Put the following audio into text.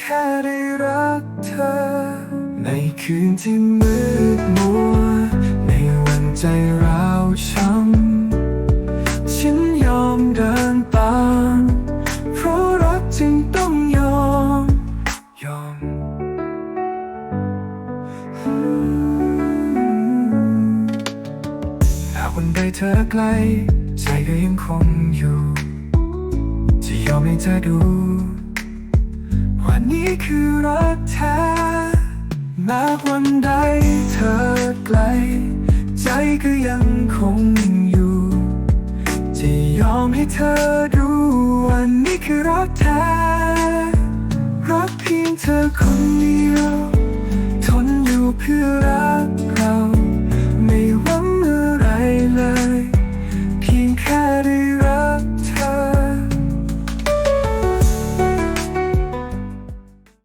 แค่ได้รักเธอ ในคืนที่มืดมัว ในวันใจร้าวช้ำ ฉันยอมเดินตาม เพราะรักจึงต้องยอม ยอม หากวันใดเธอไกล ใจก็ยังคงอยู่ จะยอมให้เธอดู ว่านี้คือรักแท้แม้วันใดเธอไกล ใจก็ยังคงอยู่ จะยอมให้เธอดูว่านี้คือรักแท้ รักเพียงเธอคนเดียว